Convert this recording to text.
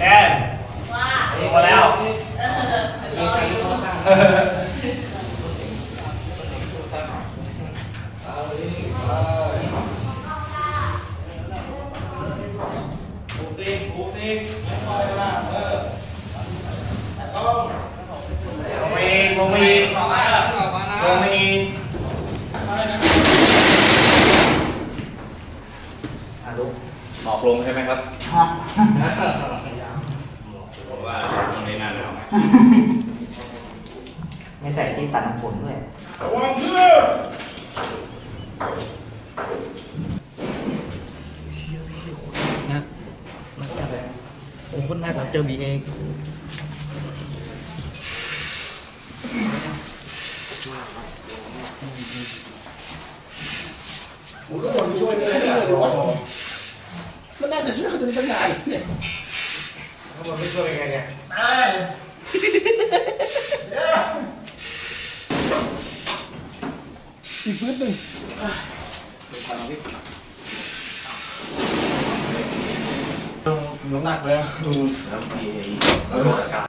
แอนลงมาแล้วปูซิงปูซิงไม่ค่อยมาเออต้องลงมาอีกลงมาอีกลงมาอีก อะลุกหมอกลงใช่ไหมครับผมว่าตรงนี้น่าหนาวไม่ใส่ที่ปัดน้ำฝนด้วยระวังเพื่อนะนักจับเลยผมคนน่าจะเจอบีเอง ผมก็คนช่วยไม่ได้เลยว่ามันน่าจะช่วยเขาถึงตั้งนานเนี่ยมันไม่ช่วยยังไงเนี่ยอีกพื้นหนึ่งน้ำหนักเลยแล้วมี